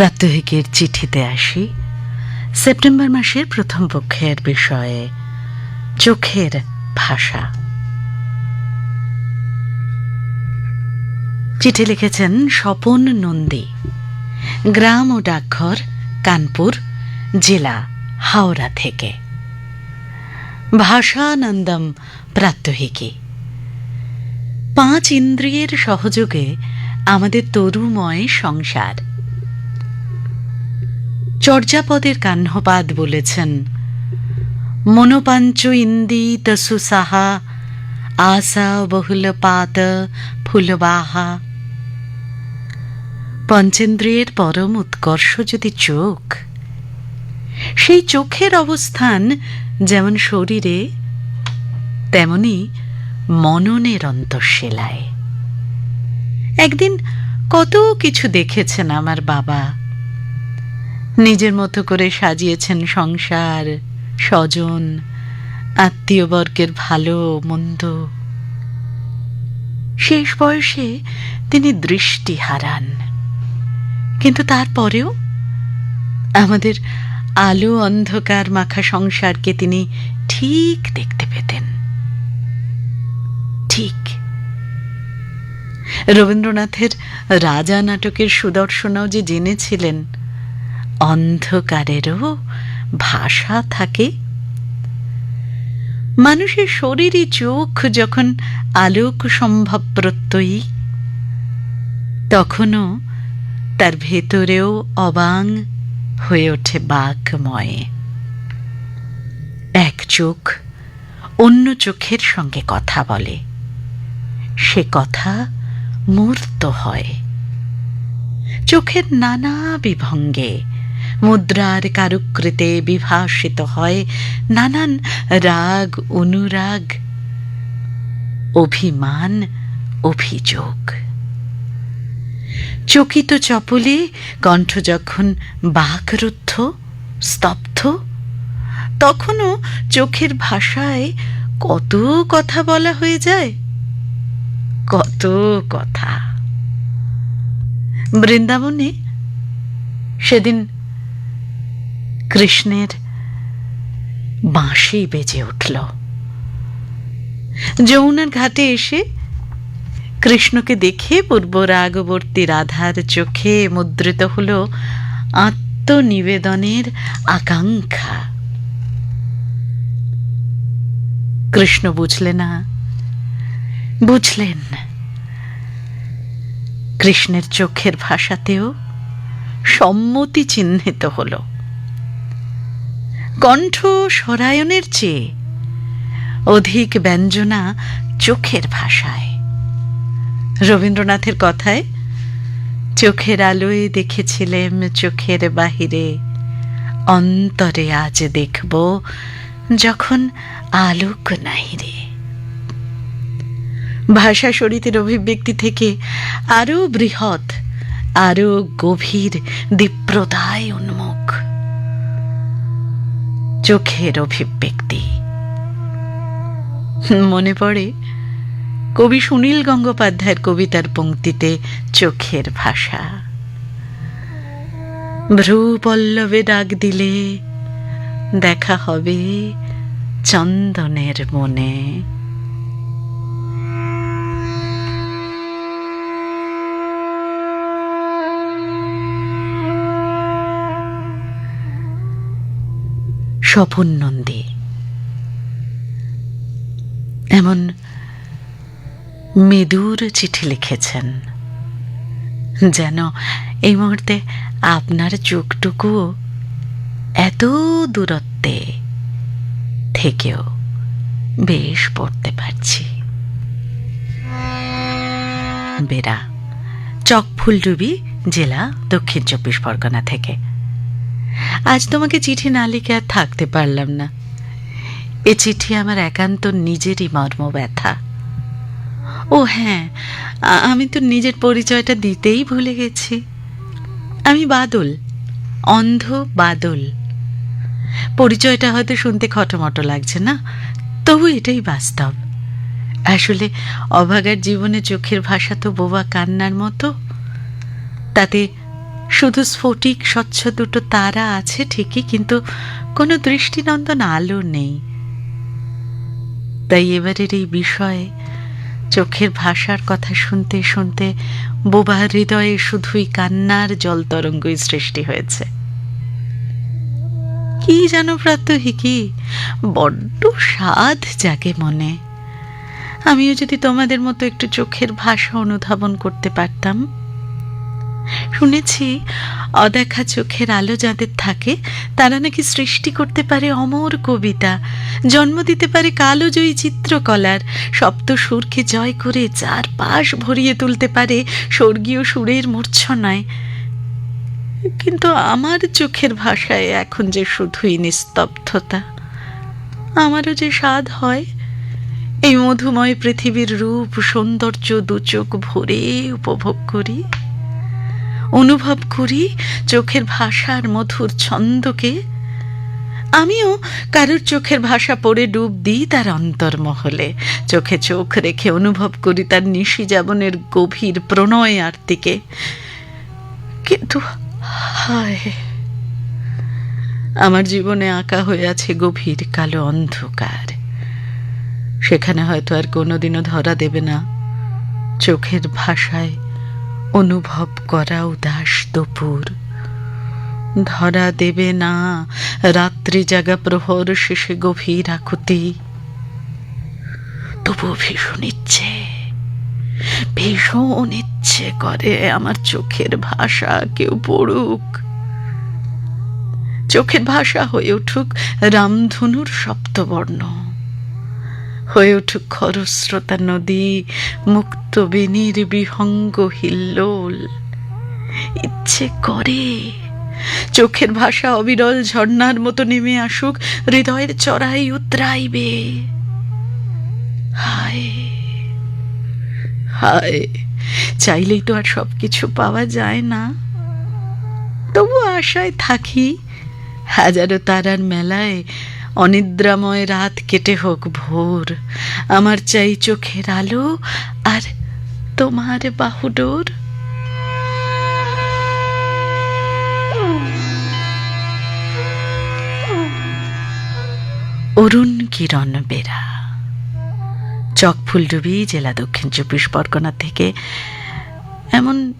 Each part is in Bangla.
প্রাত্যহিকের চিঠিতে আসি, সেপ্টেম্বর মাসের প্রথম পক্ষের বিষয়ে, চোখের ভাষা। চিঠি লিখেছেন স্বপন নন্দী, গ্রাম ও ডাকঘর, কানপুর, জেলা, হাওড়া থেকে। ভাষানন্দম প্রাত্যহিকী। পাঁচ ইন্দ্রিয়ের সহযোগে আমাদের তরুময় সংসার। চর্যাপদের কাহ্নপাদ বলেছেন, মনোপাঞ্চ ইন্দিত সুসাহা, আশা বহুল পাত ফুলবাহা। পঞ্চেন্দ্রিয়ের পরম উৎকর্ষ যদি চোখ, সেই চোখের অবস্থান যেমন শরীরে, তেমনি মননের অন্তঃশিলায়। একদিন কত কিছু দেখেছেন আমার বাবা। নিজের মতো করে সাজিয়েছেন সংসার, স্বজন, আত্মীয়বর্গের ভালো, মন্দ। শেষ বয়সে তিনি দৃষ্টি হারান। কিন্তু তারপরেও আমাদের আলো অন্ধকার মাখা সংসারকে তিনি ঠিক দেখতে পেতেন। ঠিক। রবীন্দ্রনাথের রাজা নাটকের সুদর্শনাও যে জেনেছিলেন অন্ধকারেরও ভাষা থাকে। মানুষের শরীরই চোখ যখন আলোক সম্ভব প্রত্যয়ী তখনও তার ভেতরেও অবাং হয়ে ওঠে বাঘময়। এক চোখ অন্য চোখের সঙ্গে কথা বলে। সে কথা মূর্ত হয়। চোখের নানা বিভঙ্গে মুদ্রার কারুকৃতে বিভাসিত হয় নানান রাগ, অনুরাগ, অভিমান, অভিযোগ। চকিত চপলে কণ্ঠ যখন বাকরুদ্ধ, স্তব্ধ, তখনও চোখের ভাষায় কত কথা বলা হয়ে যায়? কত কথা। বৃন্দাবনে সেদিন কৃষ্ণের বাঁশি বেজে উঠল। যমুনার ঘাটে এসে কৃষ্ণকে দেখে পূর্ব রাগবর্তী রাধার চোখে মুদ্রিত হল আত্মনিবেদনের আকাঙ্ক্ষা। কৃষ্ণ বুঝলে না, বুঝলেন। কৃষ্ণের চোখের ভাষাতেও সম্মতি চিহ্নিত হল। কণ্ঠ সরায়নের চেয়ে অধিক ব্যঞ্জনা চোখের ভাষায়। রবীন্দ্রনাথের কথায়, চোখের আলোয় দেখেছিলেম চোখের বাহিরে, অন্তরে আজ দেখব যখন আলোক নাহিরে। ভাষা শরীরের অভিব্যক্তি থেকে আরও বৃহৎ আরও গভীর দীপ্রদায় উন্মুখ চোখের অভিব্যক্তি। মনে পড়ে, কবি সুনীল গঙ্গোপাধ্যায়ের কবিতার পঙ্ক্তিতে চোখের ভাষা। ভ্রু পল্লবে ডাক দিলে দেখা হবে চন্দনের মনে। স্বপন নন্দী। এমন মেদুর চিঠি লিখেছেন, যেন এই মুহূর্তে আপনার চোখটুকু এত দূরত্বে থেকেও বেশ পড়তে পারছি। বেরা চকফুলডুবি জেলা দক্ষিণ চব্বিশ পরগনা থেকে। আজ তোমাকে চিঠি না লিখে আর থাকতে পারলাম না। এ চিঠি আমার একান্ত নিজেরই মর্ম ব্যথা ও হ্যাঁ আমি তো নিজের পরিচয়টা দিতেই ভুলে গেছি। আমি বাদল, অন্ধ বাদল। পরিচয়টা হয়তো শুনতে খটোমটো লাগছে না, তবু এটাই বাস্তব। আসলে অভাগার জীবনে চোখের ভাষা তো বোবা কান্নার মতো, তাতে শুধু স্ফটিক, স্বচ্ছ দুটো তারা আছে ঠিকই, কিন্তু কোনো দৃষ্টিনন্দন আলো নেই। তাই এবারের এই বিষয়ে চোখের ভাষার কথা শুনতে শুনতে বোবা হৃদয়ে শুধুই কান্নার জল তরঙ্গই সৃষ্টি হয়েছে। কি জানো প্রাত্যহিকী বড্ড স্বাদ জাগে মনে। আমিও যদি তোমাদের মতো একটু চোখের ভাষা অনুধাবন করতে পারতাম। শুনেছি, অদেখা চোখের আলো যাদের থাকে, তারা নাকি সৃষ্টি করতে পারে অমর কবিতা। জন্ম দিতে পারে কালোজয়ী চিত্রকলার। সপ্ত সুরকে জয় করে চার পাশ ভরিয়ে তুলতে পারে স্বর্গীয় সুরের মূর্ছনায়। কিন্তু আমার চোখের ভাষায় এখন যে শুধুই নিস্তব্ধতা, আমারও যে স্বাদ হয়, এই মধুময় পৃথিবীর রূপ সৌন্দর্য দু চোখ ভরে উপভোগ করি। অনুভব করি চোখের ভাষার মধুর ছন্দকে। আমিও কারোর চোখের ভাষা পড়ে ডুব দিই তার অন্তর্মহলে। চোখে চোখ রেখে অনুভব করি তার নিশি যাবনের গভীর প্রণয় আরতিকে। কিন্তু হায়, আমার জীবনে আঁকা হয়ে আছে গভীর কালো অন্ধকার। সেখানে হয়তো আর কোনোদিনও ধরা দেবে না চোখের ভাষায় অনুভব করা উদাস দুপুর। ধরা দেবে না রাত্রি জাগা প্রহর শেষে গভীর আকুতি। তবুও ভীষণ ইচ্ছে ভীষণ ইচ্ছে করে আমার চোখের ভাষা কেউ পড়ুক। চোখের ভাষা হয়ে উঠুক রামধনুর সপ্তবর্ণ। হয়ে উঠুক খরস্রোতা নদী, মুক্ত বেনির বিহঙ্গ হিল্লোল। ইচ্ছে করে। চোখের ভাষা অবিরল ঝর্ণার মতো নেমে আসুক, হৃদয়ের চড়াই উতরাইবে। হায় হায়, চাইলেই তো আর সব কিছু পাওয়া যায় না। তবু আশায় থাকি, হাজারো তারার মেলায় অনিদ্রাময় রাত কেটে হোক ভোর। আমার চাই চোখের আলো আর তোমার বাহুডোর। অরুণ কিরণ বেরা। চকফুলডুবি জেলা দক্ষিণ চব্বিশ পরগনা থেকে। এমন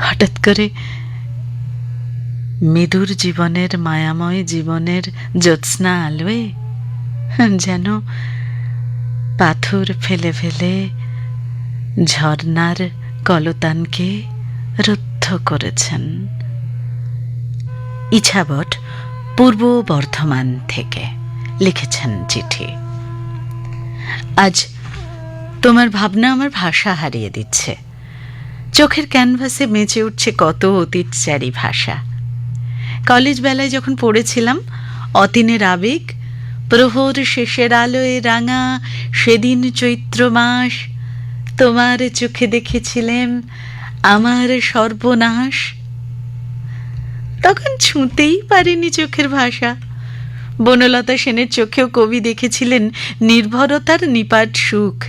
হঠাৎ করে মৃদুর জীবনের মায়াময় জীবনের জ্যোৎস্না আলোয় যেন পাথর ফেলে ফেলে ঝর্নার কলতানকে রুদ্ধ করেছেন। ইছাবট পূর্ব বর্ধমান থেকে লিখেছেন চিঠি। আজ তোমার ভাবনা আমার ভাষা হারিয়ে দিচ্ছে। চোখের ক্যানভাসে মেচে উঠছে কত অতীতচারী ভাষা। কলেজ বেলায় যখন পড়েছিলাম, অতীনের আবেগ, প্রহর শেষের আলোয় রাঙা সেদিন চৈত্র মাস, তোমার চোখে দেখেছিলেন আমার সর্বনাশ। তখন ছুঁতেই পারেনি চোখের ভাষা। বনলতা সেনের চোখেও কবি দেখেছিলেন নির্ভরতার নিপাট সুখ।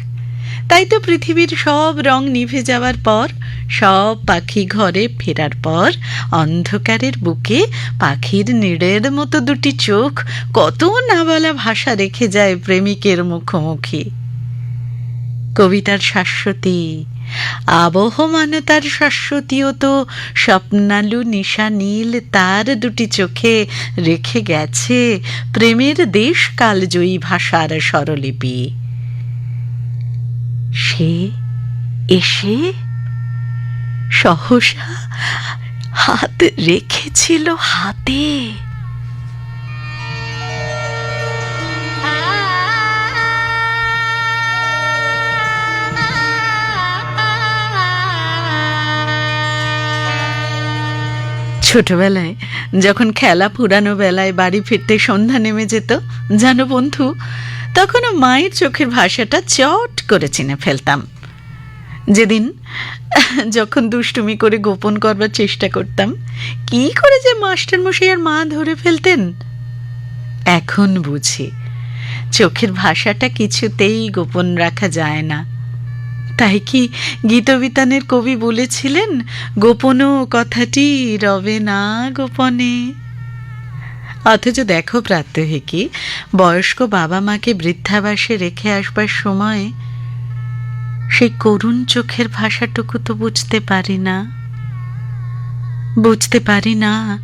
তাই তো পৃথিবীর সব রং নিভে যাওয়ার পর, সব পাখি ঘরে ফেরার পর, অন্ধকারের বুকে পাখির নিড়ের মতো দুটি চোখ, কত না বলা ভাষা রেখে যায় প্রেমিকের মুখোমুখি। কবিতার শাশ্বতী, আবহমানতার শাশ্বতীও তো স্বপ্নালু নিশা নীল তার দুটি চোখে রেখে গেছে প্রেমের দেশ কালজয়ী ভাষার স্বরলিপি। সে এসে সহসা হাত রেখেছিল হাতে। ছোটবেলায় যখন খেলা পুরানো বেলায় বাড়ি ফিরতে সন্ধ্যা নেমে যেত, জানো বন্ধু তখনও মায়ের চোখের ভাষাটা চট করে চিনে ফেলতাম। যেদিন যখন দুষ্টুমি করে গোপন করবার চেষ্টা করতাম, কি করে যে মাস্টার মশাই আর মা ধরে ফেলতেন? এখন বুঝি, চোখের ভাষাটা কিছুতেই গোপন রাখা যায় না। তাই কি গীতবিতানের কবি বলেছিলেন, গোপনও কথাটি রবে না গোপনে। অথচ দেখো প্রাত্যহিকী বয়স্ক বাবা মাকে বৃদ্ধাবাসে রেখে আসবার সময় সেই করুণ চোখের ভাষাটুকু তো বুঝতে পারি না। বুঝতে পারি না,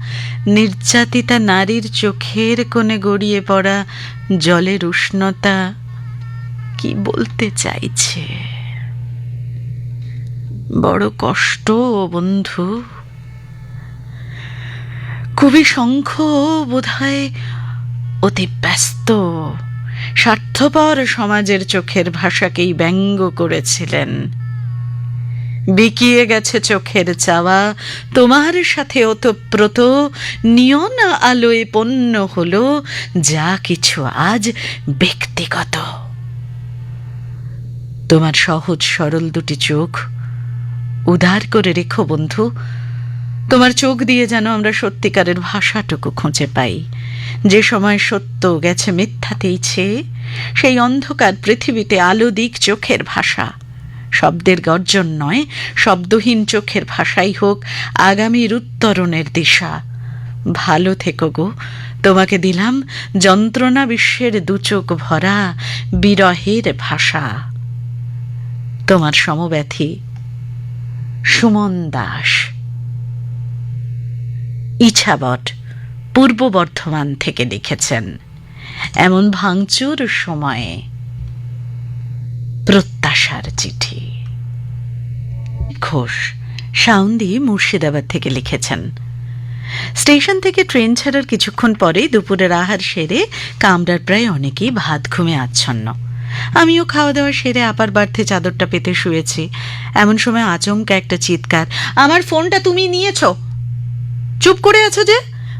নির্যাতিতা নারীর চোখের কোণে গড়িয়ে পড়া জলের উষ্ণতা কি বলতে চাইছে? বড় কষ্ট বন্ধু। কবি শঙ্খ বোধহয় অতি ব্যস্ত। স্বার্থপর সমাজের চোখের ভাষাকেই ব্যঙ্গ করেছিলেন। বিকিয়ে গেছে চোখের চাওয়া, তোমার সাথে ওতপ্রোত, নিয়ন আলোয় পণ্য হলো, যা কিছু আজ ব্যক্তিগত। তোমার সহজ সরল দুটি চোখ, উদার করে রেখো বন্ধু তোমার চোখ দিয়ে যেন আমরা সত্যিকারের ভাষাটুকু খুঁজে পাই। যে সময় সত্য গেছে মিথ্যাতেই ছেয়ে, সেই অন্ধকার পৃথিবীতে আলো দিক চোখের ভাষা। শব্দের গর্জন নয়, শব্দহীন চোখের ভাষাই হোক আগামীর উত্তরণের দিশা। ভালো থেকো গো, তোমাকে দিলাম যন্ত্রণা বিশ্বের দুচোখ ভরা বিরহের ভাষা। তোমার সমব্যথী সুমন দাস। ইছাবট পূর্ব বর্ধমান থেকে লিখেছেন এমন ভাঙচুর সময়ে প্রত্যাশার চিঠি। ঘোষ, সাউন্দি মুর্শিদাবাদ থেকে লিখেছেন, স্টেশন থেকে ট্রেন ছাড়ার কিছুক্ষণ পরেই দুপুরের আহার সেরে কামরার প্রায় অনেকেই ভাত ঘুমে আচ্ছন্ন। আমিও খাওয়া দাওয়া সেরে আপার বার্থে চাদরটা পেতে শুয়েছি। এমন সময় আচমকা একটা চিৎকার, আমার ফোনটা তুমি নিয়েছো? চুপ করে আছো যে?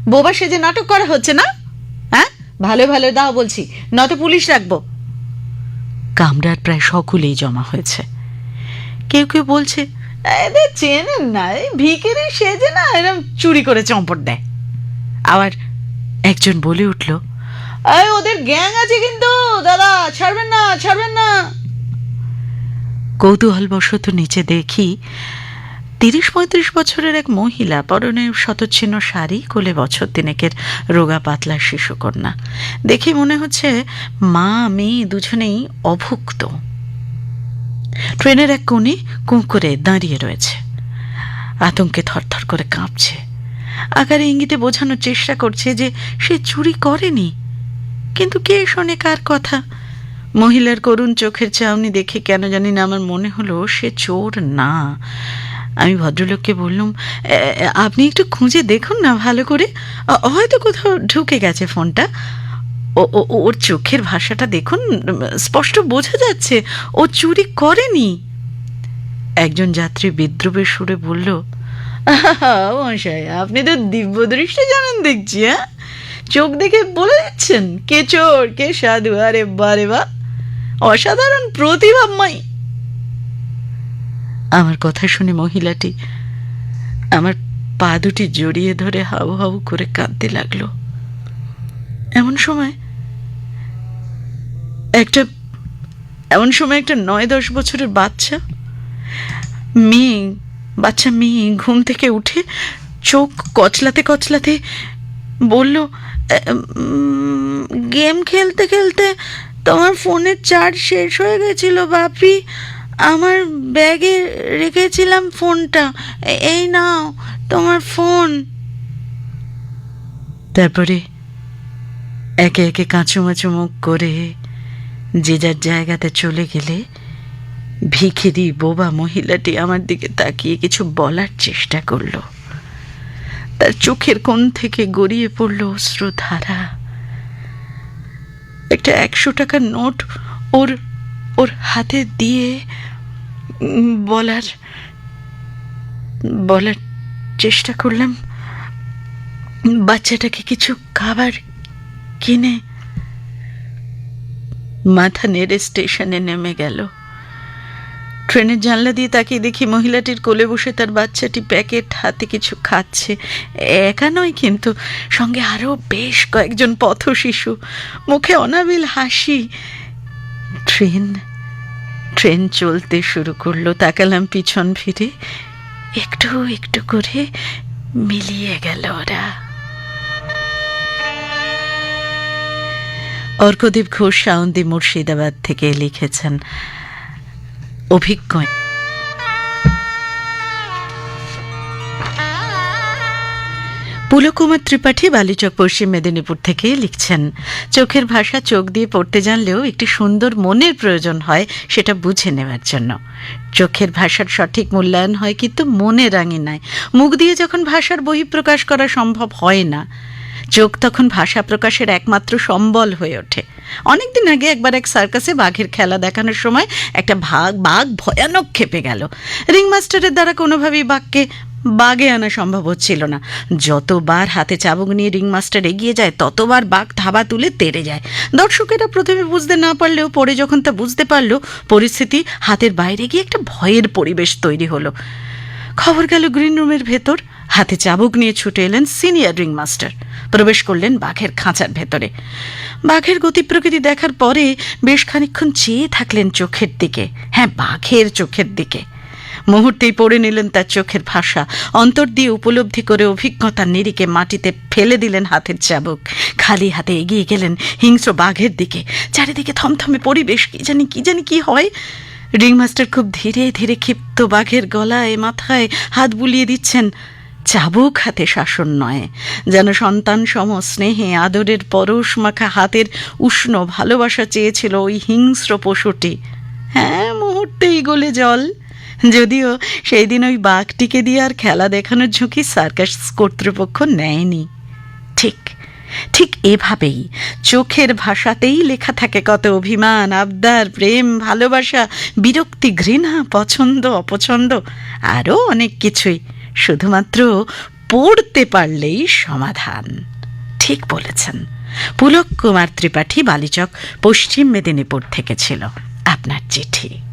বোবা সেজে নাটক করা হচ্ছে না? হ্যাঁ? ভালো ভালো, দাও বলছি। নয়তো পুলিশ রাখব। কামরার প্রায় সকলেই জমা হয়েছে। কেউ কেউ বলছে এদের চেনেন না, এই ভিকেরি সেজে না এরম চুরি করে চম্পট দেয়। আবার একজন বলে উঠল ওদের গ্যাং আছে কিন্তু, দাদা, ছাড়বেন না ছাড়বেন না। কৌতূহলবশত নিচে দেখি তিরিশ পঁয়ত্রিশ বছরের এক মহিলা পরনে শতচ্ছিন্ন শাড়ি, কোলে বছর তিনেকের রোগা পাতলা শিশুকন্যা। দেখে মনে হচ্ছে মা, মেয়ে দুজনেই অভুক্ত। ট্রেনের এক কোণে কুঁকুরে দাঁড়িয়ে রয়েছে। আতঙ্কে থরথর করে কাঁপছে। আকারে ইঙ্গিতে বোঝানোর চেষ্টা করছে যে সে চুরি করেনি। কিন্তু কে শোনে কার কথা? মহিলার করুণ চোখের চাউনি দেখে কেন জানি না আমার মনে হলো সে চোর না। আমি ভদ্রলোককে বললাম "এ, এ, আপনি একটু খুঁজে দেখুন না ভালো করে। হয়তো কোথাও ঢুকে গেছে ফোনটা। ওর চোখের ভাষাটা দেখুন স্পষ্ট বোঝা যাচ্ছে ও চুরি করেনি। একজন যাত্রী বিদ্রুপের সুরে বলল "আহা, মশাই আপনি তো দিব্য দৃষ্টি জানেন দেখছি হ্যাঁ? চোখ দেখে বলে দিচ্ছেন কে চোর কে সাধু আরে বারে বা অসাধারণ প্রতিভাময় আমার কথা শুনে মহিলাটি আমার পা দুটি জড়িয়ে ধরে হাউ হাবু করে কাঁদতে লাগল। এমন সময় একটা, এমন সময় একটা নয় দশ বছরের বাচ্চা, মেয়ে বাচ্চা মেয়ে ঘুম থেকে উঠে চোখ কচলাতে কচলাতে বলল গেম খেলতে খেলতে তোমার ফোনের চার্জ শেষ হয়ে গেছিল বাপি। আমার ব্যাগে রেখেছিলাম ফোনটা। এই নাও তোমার ফোন। তারপরে একে একে কাঁচুমাচু মুখ করে যে যার জায়গাতে চলে গেলে ভিখিরি বোবা মহিলাটি আমার দিকে তাকিয়ে কিছু বলার চেষ্টা করল। তার চোখের কোণ থেকে গড়িয়ে পড়ল অশ্রুধারা। একটা একশো টাকার নোট ওর ওর হাতে দিয়ে বলার বলার চেষ্টা করলাম। বাচ্চাটাকে কিছু খাবার কিনে মাথা নেড়ে স্টেশনে নেমে গেল। ট্রেনের জানলা দিয়ে তাকিয়ে দেখি মহিলাটির কোলে বসে তার বাচ্চাটি প্যাকেট হাতে কিছু খাচ্ছে। একা নয় কিন্তু সঙ্গে আরও বেশ কয়েকজন পথ শিশু মুখে অনাবিল হাসি ট্রেন ট্রেন চলতে শুরু করল তাকালাম পিছন ফিরে। একটু একটু করে মিলিয়ে গেল ওরা। অর্কদীপ ঘোষ সাউন্দি মুর্শিদাবাদ থেকে লিখেছেন, অভিজ্ঞ পুলকুমার ত্রিপাঠী বালিচক পশ্চিম মেদিনীপুর থেকে লিখছেন, চোখের ভাষা চোখ দিয়ে পড়তে জানলেও একটি সুন্দর মনের প্রয়োজন হয়, সেটা বুঝে নেওয়ার জন্য। চোখের ভাষার সঠিক মূল্যায়ন হয় কিন্তু মনে রাঙিনায়। মুখ দিয়ে যখন ভাষার বহিঃপ্রকাশ করা সম্ভব হয় না, চোখ তখন ভাষা প্রকাশের একমাত্র সম্বল হয়ে ওঠে। অনেকদিন আগে একবার এক সার্কাসে বাঘের খেলা দেখানোর সময় একটা ভাগ বাঘ ভয়ানক খেপে গেল। রিংমাস্টারের দ্বারা কোনোভাবেই বাঘকে বাগে আনা সম্ভব হচ্ছিল না। যতবার হাতে চাবুক নিয়ে রিংমাস্টার এগিয়ে যায়, ততবার বাঘ থাবা তুলে তেড়ে যায়। দর্শকেরা প্রথমে বুঝতে না পারলেও পরে যখন তা বুঝতে পারল, পরিস্থিতি হাতের বাইরে গিয়ে একটা ভয়ের পরিবেশ তৈরি হলো। খবর গেল গ্রিন রুমের ভেতর। হাতে চাবুক নিয়ে ছুটে এলেন সিনিয়র রিংমাস্টার। প্রবেশ করলেন বাঘের খাঁচার ভেতরে। বাঘের গতি প্রকৃতি দেখার পরে বেশ খানিক্ষণ চেয়ে থাকলেন চোখের দিকে। হ্যাঁ বাঘের চোখের দিকে। মুহূর্তেই পড়ে নিলেন তার চোখের ভাষা। অন্তর দিয়ে উপলব্ধি করে অভিজ্ঞতার নিরিকে মাটিতে ফেলে দিলেন হাতের চাবুক। খালি হাতে এগিয়ে গেলেন হিংস্র বাঘের দিকে। চারিদিকে থমথমে পরিবেশ, কি জানি কি জানি কি হয়। রিংমাস্টার খুব ধীরে ধীরে ক্ষিপ্ত বাঘের গলায়, মাথায় হাত বুলিয়ে দিচ্ছেন, চাবুক হাতে শাসন নয়। যেন সন্তান সম স্নেহে আদরের পরশ মাখা হাতের উষ্ণ ভালোবাসা চেয়েছিল ওই হিংস্র পশুটি। হ্যাঁ মুহূর্তেই গলে জল। যদিও সেই দিন ওই বাঘটিকে দিয়ে আর খেলা দেখানোর ঝুঁকি সার্কাস কর্তৃপক্ষ নেয়নি। ঠিক ঠিক এভাবেই চোখের ভাষাতেই লেখা থাকে কত অভিমান, আবদার, প্রেম, ভালোবাসা, বিরক্তি, ঘৃণা, পছন্দ, অপছন্দ, আরও অনেক কিছুই, শুধুমাত্র পড়তে পারলেই সমাধান। ঠিক বলেছেন, পুলক কুমার ত্রিপাঠী বালিচক পশ্চিম মেদিনীপুর থেকে ছিল। আপনার চিঠি।